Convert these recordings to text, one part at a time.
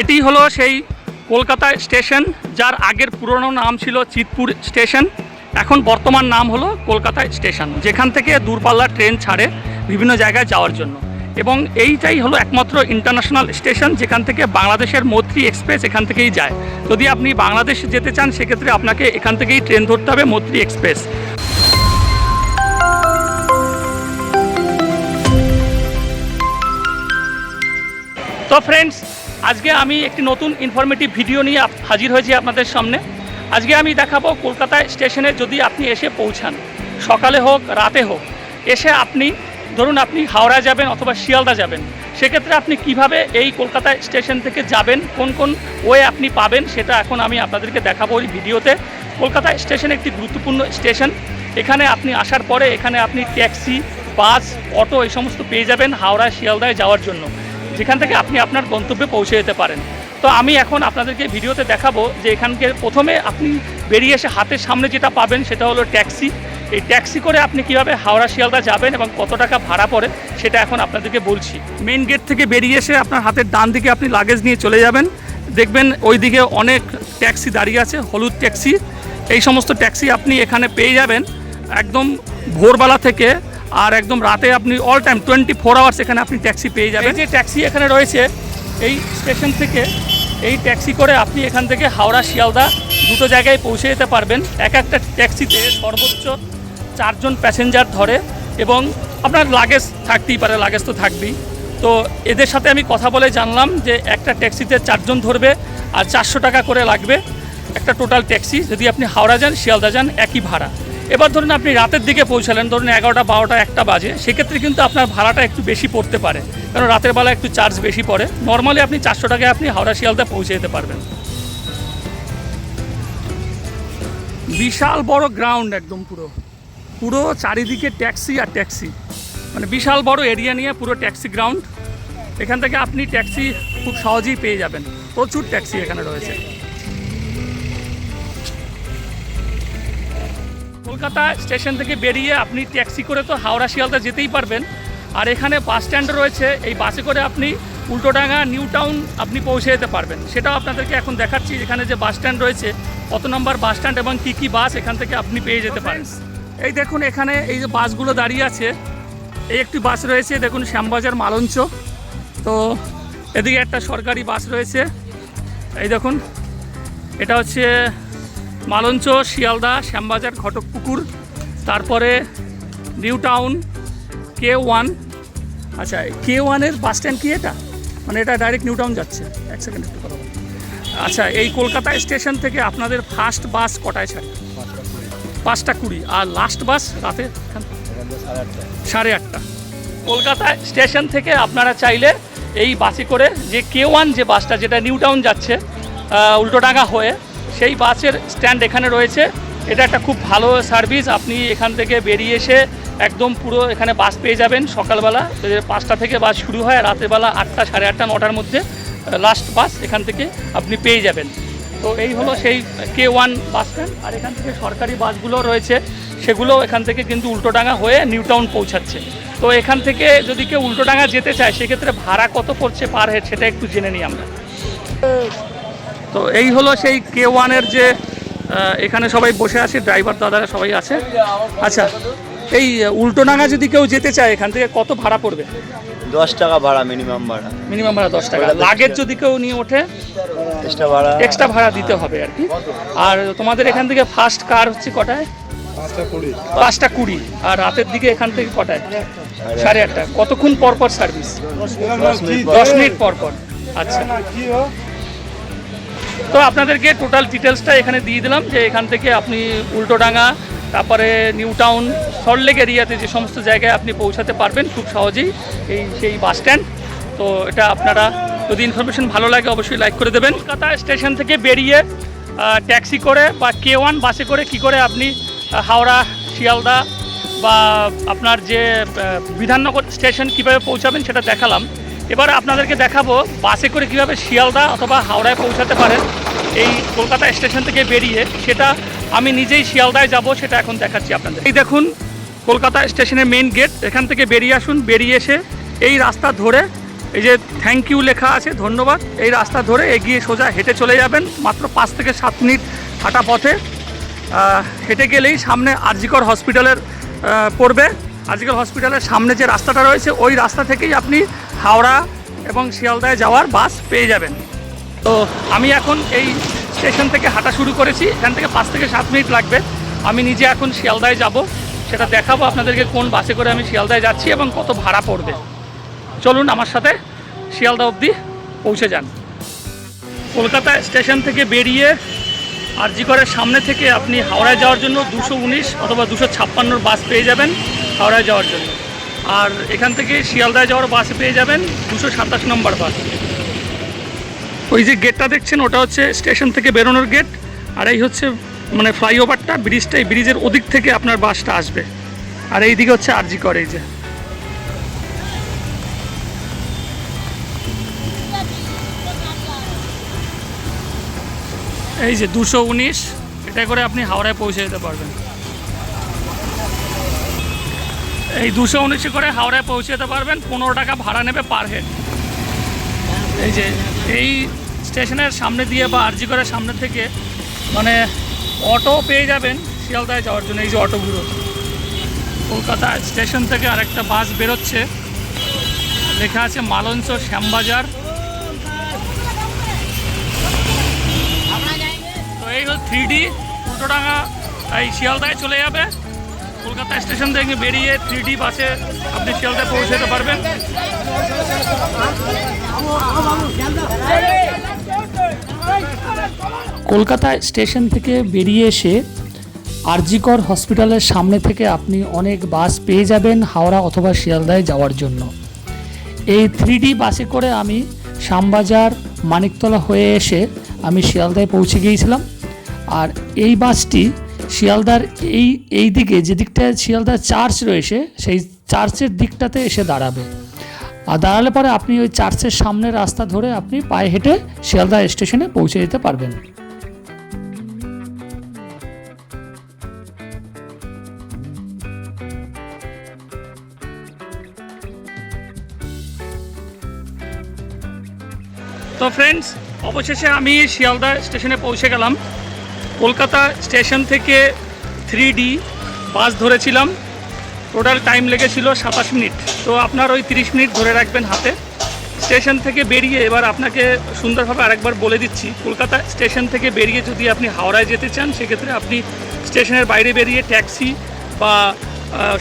এটি হলো সেই কলকাতা স্টেশন, যার আগের পুরনো নাম ছিল চিতপুর স্টেশন। এখন বর্তমান নাম হলো কলকাতা স্টেশন, যেখান থেকে দূরপাল্লার ট্রেন ছাড়ে বিভিন্ন জায়গায় যাওয়ার জন্য। এবং এইটাই হলো একমাত্র ইন্টারন্যাশনাল স্টেশন, যেখান থেকে বাংলাদেশের মৈত্রী এক্সপ্রেস এখান থেকেই যায়। যদি আপনি বাংলাদেশ যেতে চান, সেক্ষেত্রে আপনাকে এখান থেকেই ট্রেন ধরতে হবে মৈত্রী এক্সপ্রেস। তো ফ্রেন্ডস আজকে আমি একটি নতুন ইনফরমেটিভ ভিডিও নিয়ে হাজির হয়েছি আপনাদের সামনে। আজকে আমি দেখাবো কলকাতায় স্টেশনে যদি আপনি এসে পৌঁছান, সকালে হোক, রাতে হোক, এসে আপনি, ধরুন আপনি হাওড়া যাবেন অথবা শিয়ালদা যাবেন, সেক্ষেত্রে আপনি কীভাবে এই কলকাতা স্টেশন থেকে যাবেন, কোন কোন ওয়ে আপনি পাবেন, সেটা এখন আমি আপনাদেরকে দেখাবো এই ভিডিওতে। কলকাতা স্টেশন একটি গুরুত্বপূর্ণ স্টেশন। এখানে আপনি আসার পরে এখানে আপনি ট্যাক্সি, বাস, অটো এই সমস্ত পেয়ে যাবেন হাওড়া, শিয়ালদায় যাওয়ার জন্য। যেখান থেকে আপনি আপনার গন্তব্যে পৌঁছে যেতে পারেন। তো আমি এখন আপনাদেরকে ভিডিওতে দেখাবো যে এখানকে প্রথমে আপনি বেরিয়ে এসে হাতের সামনে যেটা পাবেন সেটা হলো ট্যাক্সি। এই ট্যাক্সি করে আপনি কীভাবে হাওড়া শিয়ালদা যাবেন এবং কত টাকা ভাড়া পড়ে সেটা এখন আপনাদেরকে বলছি। মেইন গেট থেকে বেরিয়ে এসে আপনার হাতের ডান দিকে আপনি লাগেজ নিয়ে চলে যাবেন। দেখবেন ওইদিকে অনেক ট্যাক্সি দাঁড়িয়ে আছে, হলুদ ট্যাক্সি। এই সমস্ত ট্যাক্সি আপনি এখানে পেয়ে যাবেন। একদম ভোরবেলা থেকে আর একদম রাতে আপনি all time twenty four hours এখানে আপনি ট্যাক্সি পেয়ে যাবেন। যে ট্যাক্সি এখানে রয়েছে, এই স্টেশন থেকে এই ট্যাক্সি করে আপনি এখান থেকে হাওড়া, শিয়ালদা দুটো জায়গায় পৌঁছে যেতে পারবেন। এক একটা ট্যাক্সিতে সর্বোচ্চ চারজন প্যাসেঞ্জার ধরে এবং আপনার লাগেজ থাকতেই পারে লাগেজ তো থাকবেই। তো এদের সাথে আমি কথা বলে জানলাম যে একটা ট্যাক্সিতে চারজন ধরবে আর চারশো টাকা করে লাগবে একটা টোটাল ট্যাক্সি যদি আপনি হাওড়া যান, শিয়ালদা যান, একই ভাড়া। এবার ধরুন আপনি রাতের দিকে পৌঁছালেন, ধরুন এগারোটা, বারোটা, একটা বাজে, সেক্ষেত্রে কিন্তু আপনার ভাড়াটা একটু বেশি পড়তে পারে। কারণ রাতের বেলা একটু চার্জ বেশি পড়ে। নর্মালি আপনি চারশো টাকায় আপনি হাওড়া শিয়ালদা পৌঁছে যেতে পারবেন। বিশাল বড় গ্রাউন্ড একদম পুরো। পুরো চারিদিকে ট্যাক্সি আর ট্যাক্সি মানে বিশাল বড় এরিয়া নিয়ে পুরো ট্যাক্সি গ্রাউন্ড এখান থেকে আপনি ট্যাক্সি খুব সহজেই পেয়ে যাবেন। প্রচুর ট্যাক্সি এখানে রয়েছে। কলকাতা স্টেশন থেকে বেরিয়ে আপনি ট্যাক্সি করে তো হাওড়া শিয়ালদা যেতেই পারবেন। আর এখানে বাস স্ট্যান্ড রয়েছে এই বাসে করে আপনি উল্টোডাঙ্গা নিউ টাউন আপনি পৌঁছে যেতে পারবেন। সেটাও আপনাদেরকে এখন দেখাচ্ছি এখানে যে বাস স্ট্যান্ড রয়েছে কত নম্বর বাস স্ট্যান্ড এবং কী কী বাস এখান থেকে আপনি পেয়ে যেতে পারেন। এই দেখুন এখানে এই যে বাসগুলো দাঁড়িয়ে আছে এই একটি বাস রয়েছে দেখুন শ্যামবাজার মালঞ্চ। তো এদিকে একটা সরকারি বাস রয়েছে এই দেখুন এটা হচ্ছে মালঞ্চ, শিয়ালদা, শ্যামবাজার, ঘটকপুকুর, তারপরে নিউ টাউন কে ওয়ান। আচ্ছা কে ওয়ানের বাস স্ট্যান্ড কি এটা? মানে এটা ডাইরেক্ট নিউ টাউন যাচ্ছে। এক সেকেন্ড একটু কথা আচ্ছা এই কলকাতা স্টেশন থেকে আপনাদের ফার্স্ট বাস কটায় ছাড়ে? পাঁচটা কুড়ি। আর লাস্ট বাস রাতে? সাড়ে আটটা। কলকাতা স্টেশন থেকে আপনারা চাইলে এই বাসে করে যে কে ওয়ান যে বাসটা, যেটা নিউ টাউন যাচ্ছে উল্টোডাঙ্গা হয়ে সেই বাসের স্ট্যান্ড এখানে রয়েছে। এটা একটা খুব ভালো সার্ভিস। আপনি এখান থেকে বেরিয়ে এসে একদম পুরো এখানে বাস পেয়ে যাবেন সকালবেলা। পাঁচটা থেকে বাস শুরু হয় রাতেরবেলা আটটা, সাড়ে আটটা, নটার মধ্যে লাস্ট বাস এখান থেকে আপনি পেয়ে যাবেন। তো এই হলো সেই কে ওয়ান বাস স্ট্যান্ড। আর এখান থেকে সরকারি বাসগুলো রয়েছে সেগুলো এখান থেকে কিন্তু উল্টোডাঙ্গা হয়ে নিউ টাউন পৌঁছাচ্ছে। তো এখান থেকে যদি কেউ উল্টোডাঙ্গা যেতে চায়, সেক্ষেত্রে ভাড়া কত পড়ছে পার হেড, সেটা একটু জেনে নিই আমরা। তো এই হলো সেই কে ওয়ানের যে এখানে সবাই বসে আছে ড্রাইভার দাদারা সবাই আছে। আচ্ছা এই উল্টোডাঙ্গা যদি কেউ যেতে চায় এখান থেকে কত ভাড়া পড়বে? দশ টাকা ভাড়া মিনিমাম ভাড়া। মিনিমাম ভাড়া দশ টাকা। লাগেজ যদি কেউ নিয়ে ওঠে এক্সট্রা ভাড়া। এক্সট্রা ভাড়া দিতে হবে আর কি। আর তোমাদের এখান থেকে ফার্স্ট কার হচ্ছে কটায়? পাঁচটা কুড়ি। আর রাতের দিকে এখান থেকে কটায়? সাড়ে আটটা। কতক্ষণ পর পর সার্ভিস দশ মিনিট পর। দশ মিনিট পর পর। আচ্ছা। তো আপনাদেরকে টোটাল ডিটেলসটা এখানে দিয়ে দিলাম যে এখান থেকে আপনি উল্টোডাঙ্গা, তারপরে নিউ টাউন সল্টলেক এরিয়াতে যে সমস্ত জায়গায় আপনি পৌঁছাতে পারবেন খুব সহজেই এই সেই বাস স্ট্যান্ড। তো এটা আপনারা যদি ইনফরমেশন ভালো লাগে অবশ্যই লাইক করে দেবেন। কলকাতা স্টেশন থেকে বেরিয়ে ট্যাক্সি করে বা কে ওয়ান বাসে করে কি করে আপনি হাওড়া, শিয়ালদা বা আপনার যে বিধাননগর স্টেশন কীভাবে পৌঁছাবেন সেটা দেখালাম। এবার আপনাদেরকে দেখাবো বাসে করে কীভাবে শিয়ালদা অথবা হাওড়ায় পৌঁছাতে পারেন। এই কলকাতা স্টেশন থেকে বেরিয়ে সেটা আমি নিজেই শিয়ালদায় যাব, সেটা এখন দেখাচ্ছি আপনাদের। এই দেখুন কলকাতা স্টেশনের মেইন গেট এখান থেকে বেরিয়ে আসুন, বেরিয়ে এসে এই রাস্তা ধরে এই যে থ্যাংক ইউ লেখা আছে, ধন্যবাদ, এই রাস্তা ধরে এগিয়ে সোজা হেঁটে চলে যাবেন, মাত্র পাঁচ থেকে সাত মিনিট হাঁটা পথে। হেঁটে গেলেই সামনে আরজিকর হসপিটালের পড়বে। আরজিকর হসপিটালের সামনে যে রাস্তাটা রয়েছে, ওই রাস্তা থেকেই আপনি হাওড়া এবং শিয়ালদায় যাওয়ার বাস পেয়ে যাবেন। তো আমি এখন এই স্টেশন থেকে হাঁটা শুরু করেছি। এখান থেকে পাঁচ থেকে সাত মিনিট লাগবে। আমি নিজে এখন শিয়ালদায় যাব। সেটা দেখাবো আপনাদেরকে কোন বাসে করে আমি শিয়ালদায় যাচ্ছি এবং কত ভাড়া পড়বে। চলুন আমার সাথে শিয়ালদা অবধি পৌঁছে যান। কলকাতা স্টেশন থেকে বেরিয়ে আরজিকরের সামনে থেকে আপনি হাওড়ায় যাওয়ার জন্য দুশো উনিশ অথবা দুশো ছাপ্পান্নর বাস পেয়ে যাবেন হাওড়ায় যাওয়ার জন্য। আর এখান থেকে শিয়ালদায় যাওয়ার বাস পেয়ে যাবেন দুশো সাতাশ নম্বর বাস। ওই যে গেটটা দেখছেন, ওটা হচ্ছে স্টেশন থেকে বেরোনোর গেট, আর এই হচ্ছে মানে ফ্লাইওভারটা, ব্রিজটা, এই ব্রিজের ওদিক থেকে আপনার বাসটা আসবে। আর এই দিকে হচ্ছে আরজি করে, এই যে। এই যে দুশো উনিশ, এটা করে আপনি হাওড়ায় পৌঁছে যেতে পারবেন। এই দুশো উনিশে করে হাওড়ায় পৌঁছে যেতে পারবেন, পনেরো টাকা ভাড়া নেবে পার হেড এই যে, এই স্টেশনের সামনে দিয়ে বা আরজি করার সামনে থেকে মানে অটো পেয়ে যাবেন শিয়ালদায় যাওয়ার জন্য, এই যে অটোগুলো। কলকাতা স্টেশন থেকে আরেকটা বাস বেরোচ্ছে। লেখা আছে মালঞ্চ শ্যামবাজার। তো এই হল থ্রি ডি উল্টোডাঙ্গা এই শিয়ালদায় চলে যাবে। কলকাতা স্টেশন থেকে বেরিয়ে থ্রি বাসে আপনি শিয়ালদায় পৌঁছে যেতে পারবেন। কলকাতা স্টেশন থেকে বেরিয়ে এসে আরজিকর হসপিটালের সামনে থেকে আপনি অনেক বাস পেয়ে যাবেন হাওড়া অথবা শিয়ালদায় যাওয়ার জন্য। এই থ্রি বাসে করে আমি শ্যামবাজার, মানিকতলা হয়ে এসে আমি শিয়ালদায় পৌঁছে গিয়েছিলাম। আর এই বাসটি শিয়ালদার এই এই দিকে যে দিকটায় শিয়ালদার চার্চ রয়েছে, সেই চার্চের দিকটাতে এসে দাঁড়াবে। আর দাঁড়ালে পরে আপনি ওই চার্চের সামনে রাস্তা ধরে আপনি পায়ে হেঁটে শিয়ালদা স্টেশনে পৌঁছে যেতে পারবেন। তো ফ্রেন্ডস অবশেষে আমি শিয়ালদা স্টেশনে পৌঁছে গেলাম। কলকাতা স্টেশন থেকে থ্রি ডি বাস ধরেছিলাম। টোটাল টাইম লেগেছিল সাতাশ মিনিট। তো আপনার ওই তিরিশ মিনিট ধরে রাখবেন হাতে। স্টেশন থেকে বেরিয়ে এবার আপনাকে সুন্দরভাবে আরেকবার বলে দিচ্ছি, কলকাতা স্টেশন থেকে বেরিয়ে যদি আপনি হাওড়ায় যেতে চান, সেক্ষেত্রে আপনি স্টেশনের বাইরে বেরিয়ে ট্যাক্সি বা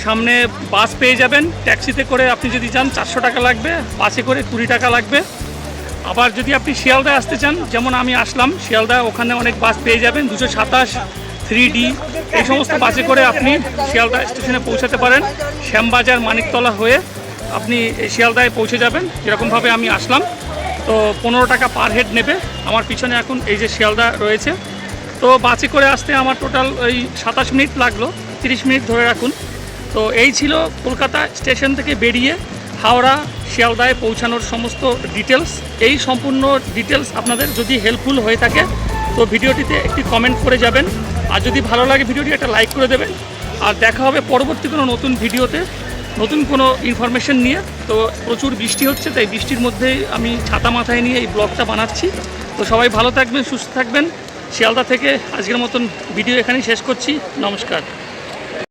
সামনে বাস পেয়ে যাবেন। ট্যাক্সিতে করে আপনি যদি যান, চারশো টাকা লাগবে, বাসে করে কুড়ি টাকা লাগবে। আবার যদি আপনি শিয়ালদায় আসতে চান, যেমন আমি আসলাম শিয়ালদা ওখানে অনেক বাস পেয়ে যাবেন, দুশো সাতাশ, থ্রি ডি, এই সমস্ত বাসে করে আপনি শিয়ালদা স্টেশনে পৌঁছাতে পারেন, শ্যামবাজার মানিকতলা হয়ে আপনি শিয়ালদায় পৌঁছে যাবেন, যেরকমভাবে আমি আসলাম। তো পনেরো টাকা পার হেড নেবে, আমার পিছনে এখন এই যে শিয়ালদা রয়েছে। তো বাসে করে আসতে আমার টোটাল ওই সাতাশ মিনিট লাগল, তিরিশ মিনিট ধরে রাখুন। তো এই ছিল কলকাতা স্টেশন থেকে বেরিয়ে হাওড়া, শিয়ালদায় পৌঁছানোর সমস্ত ডিটেলস এই সম্পূর্ণ ডিটেলস আপনাদের যদি হেল্পফুল হয়ে থাকে, তো ভিডিওটিতে একটি কমেন্ট করে যাবেন। আর যদি ভালো লাগে ভিডিওটি, একটা লাইক করে দেবেন। আর দেখা হবে পরবর্তী কোনো নতুন ভিডিওতে, নতুন কোনো ইনফরমেশন নিয়ে। তো প্রচুর বৃষ্টি হচ্ছে, তাই বৃষ্টির মধ্যেই আমি ছাতা মাথায় নিয়ে এই ব্লগটা বানাচ্ছি। তো সবাই ভালো থাকবেন, সুস্থ থাকবেন। শিয়ালদা থেকে আজকের মতন ভিডিও এখানেই শেষ করছি। নমস্কার।